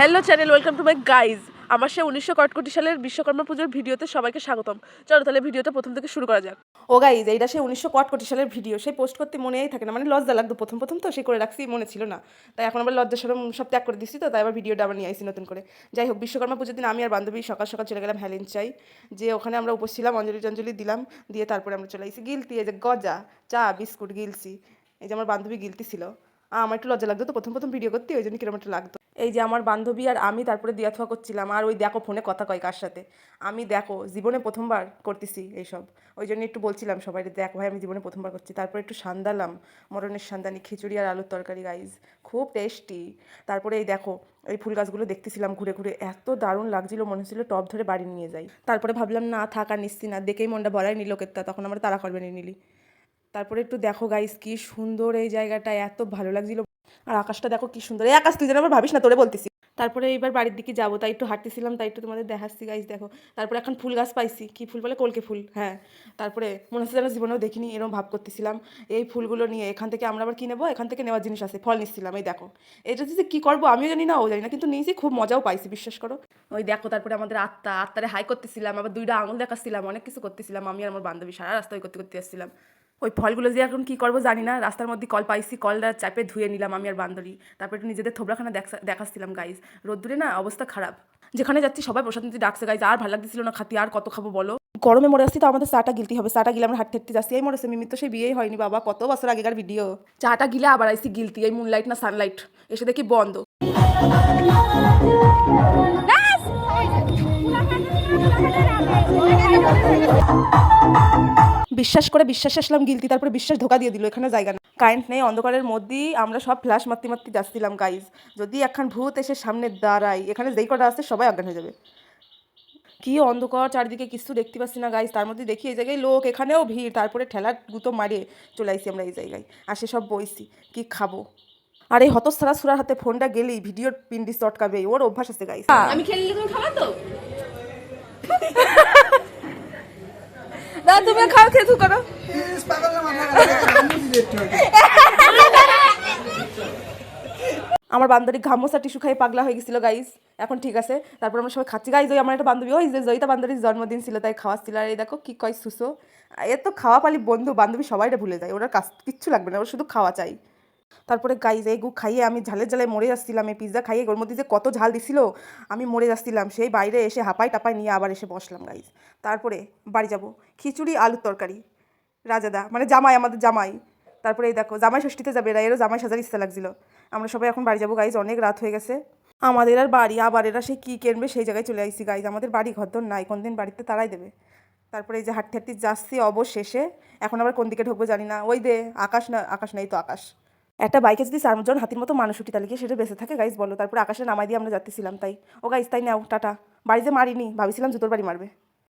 Hello channel welcome to my guys আমার সে উনিশশো কটকটি সালের বিশ্বকর্মা পুজোর ভিডিওতে সবাইকে স্বাগতম। চলো তাহলে ভিডিওটা প্রথম থেকে শুরু করা যাক। ও গাইজ এইটা সে উনিশশো কটকটি সালের ভিডিও সেই পোস্ট করতে মনেই থাকে না মানে লজ্জা লাগতো প্রথম প্রথম তো সেই করে রাখছি, মনে ছিল না। তাই এখন আবার লজ্জা সরম সব ত্যাগ করে দিচ্ছি তো, তাই আবার ভিডিওটা আবার নিয়ে আইসি নতুন করে। যাই হোক, বিশ্বকর্মা পুজোর দিন আমি আর বান্ধবী সকাল সকাল চলে গেলাম হ্যালেন চাই। যে ওখানে আমরা উপোস ছিলাম, অঞ্জলি টঞ্জলি দিলাম, দিয়ে তারপরে আমরা চলে আইসি গিলতি এই যে গজা, চা, বিস্কুট গিলছি এই যে আমার বান্ধবী গিলতি ছিল। আমার একটু লজ্জা লাগতো তো, প্রথম প্রথম ভিডিও করতে, ওই জন্য কিরম একটা লাগতো। এই যে আমার বান্ধবী আর আমি তারপরে দিয়া থোয়া করছিলাম। আর ওই দেখো ফোনে কথা কয় কার সাথে। আমি দেখো, জীবনে প্রথমবার করতেছি এইসব। ওই জন্য একটু বলছিলাম সবাই, দেখো ভাই, আমি জীবনে প্রথমবার করছি। তারপরে একটু সান্দালাম মরণের সান্দানি, খিচুড়ি আর আলুর তরকারি গাইজ খুব টেস্টি তারপরে এই দেখো, এই ফুল গাছগুলো দেখতেছিলাম ঘুরে ঘুরে। এত দারুণ লাগছিল, মনে হচ্ছিল টপ ধরে বাড়ি নিয়ে যাই। তারপরে ভাবলাম, না, থাকা নিচ্ছি না। দেখেই মনটা বলাই নিল কেত্তা তখন আমরা তারা করবে নিলি। তারপরে একটু দেখো গাইস কি সুন্দর এই জায়গাটা। এত ভালো লাগছিল। আর আকাশটা দেখো কি সুন্দর। এই আকাশ, তুই যেন আবার ভাবিস না, তোরে বলতেছি। তারপরে এইবার বাড়ির দিকে যাব, তাই একটু হাঁটতেছিলাম, তাই একটু তোমাদের দেখাচ্ছি গাইস দেখো। তারপরে এখন ফুল গাছ পাইছি। কি ফুল বলে? কলকে ফুল হ্যাঁ। তারপরে মনে হচ্ছে যেন জীবনেও দেখিনি, এরকম ভাব করতেছিলাম। এই ফুলগুলো নিয়ে এখান থেকে আমরা আবার কি নেব? এখান থেকে নেওয়ার জিনিস আছে, ফল নিচ্ছিলাম, এই দেখো। এটা যে কী করব আমিও জানি না, ও জানি না, কিন্তু নিয়েছি, খুব মজাও পাইছি, বিশ্বাস করো। ওই দেখো, তারপরে আমাদের আত্মা, আত্মারে হাই করতেছিলাম, আবার দুইটা আঙুল দেখাচ্ছিলাম, অনেক কিছু করতেছিলাম, আমি আর আমার বান্ধবী সারা রাস্তা ওই করতে করতে আসছিলাম। ওই ফলগুলো যে এখন কী করব জানি না। রাস্তার মধ্যে কল পাইছি কলটা চাপে ধুয়ে নিলাম আমি আর বান্ধবী তারপরে একটু নিজেদের থোবড়াখানা দেখা- দেখাচ্ছিলাম গাইজ রোদ্দুরে না অবস্থা খারাপ। যেখানে যাচ্ছি সবাই প্রসাদ নিতে ডাকছে গাইজ আর ভালো লাগতেছিল না খাতি, আর কত খাব বলো? গরমে মরে আসছি তো আমাদের চাটা গিলতে হবে। চাটা গিলে আমরা হাঁটতে যাচ্ছি। এই মরেছে, মিমির তো সেই বিয়েই হয়নি বাবা। কত বছর আগেকার ভিডিও চাটা গিলে আবার আইসি গিলতি, এই মুনলাইট না সানলাইট এসে দেখি বন্ধ। বিশ্বাস করে বিশ্বাস আসলাম গিলতি তারপরে বিশ্বাস ধোকা দিয়ে দিল এখানে জায়গা না কারেন্ট নেই, অন্ধকারের মধ্যেই আমরা সব ফ্ল্যাশ মারতে মারতে যাচ্ছিলাম গাইজ যদি এখন ভূত এসে সামনে দাঁড়াই এখানে যেই কটা আসছে সবাই অজ্ঞান হয়ে যাবে। কি অন্ধকার, চারিদিকে কিছু দেখতে পাচ্ছি না গাইজ তার মধ্যে দেখি এই জায়গায় লোক, এখানেও ভিড়। তারপরে ঠেলার গুতো মারে চলে আইসি আমরা এই জায়গায়। আর সব বইছি, কি খাব? আর এই হতসারা সুরার হাতে ফোনটা গেলেই ভিডিওর পিন্ডি চটকাবে ওর অভ্যাস আছে গাইজ আমি খেললে তুমি খাবা তো না তুমি খাও, খেয়ে তু করো আমার বান্ধবী ঘামোসা টিস্যু খাই পাগলা হয়ে গেছিল গাইস এখন ঠিক আছে। তারপর আমরা সবাই খাচ্ছি। গাইজ ওই আমার একটা বান্ধবী, ওই যে জয়িতা বান্ধবীর জন্মদিন ছিল, তাই খাওয়া ছিল আর এই দেখো কি কয় সুসো। এ তো খাওয়া পালি বন্ধু, বান্ধবী সবাইটা ভুলে যায়। ওরা কাজ কিচ্ছু লাগবে না, ওরা শুধু খাওয়া চাই। তারপরে গাইজ, এই গু খাইয়ে আমি ঝালের ঝালে মরে যাচ্ছিলাম, এই পিৎজা খাইয়ে ওর মধ্যে যে কত ঝাল দিছিল, আমি মরে যাচ্ছিলাম। সেই বাইরে এসে হাঁপাই টাপাই নিয়ে আবার এসে বসলাম গাইজ। তারপরে বাড়ি যাব। খিচুড়ি, আলুর তরকারি। রাজাদা মানে জামাই, আমাদের জামাই। তারপরে এই দেখো, জামাই ষষ্ঠীতে যাবে, এরা এরও জামাই সাজার ইচ্ছা লাগছিল। আমরা সবাই এখন বাড়ি যাব গাইজ, অনেক রাত হয়ে গেছে। আমাদের আর বাড়ি, আবার এরা সেই কী কিনবে সেই জায়গায় চলে আসছি গাইজ। আমাদের বাড়ি ঘরদর নাই কোন দিন বাড়িতে তারাই দেবে। তারপরে এই যে হাঁটতে হাঁটতে যাচ্ছি অবশেষে, এখন আবার কোন দিকে ঢুকবো জানি না। ওই দে, আকাশ না, আকাশ নাই তো আকাশ। একটা বাইকে যদি চারজন হাতির মতো মানুষ উঠি, তাহলে সেটা বেঁচে থাকে গাইজ বলো। তারপর আকাশে নামাই দিয়ে আমরা যাচ্ছিলাম তাই। ও গাইজ তাই নাও, টাটা। বাড়িতে মারিনি, ভাবছিলাম জুতোর বাড়ি মারবে।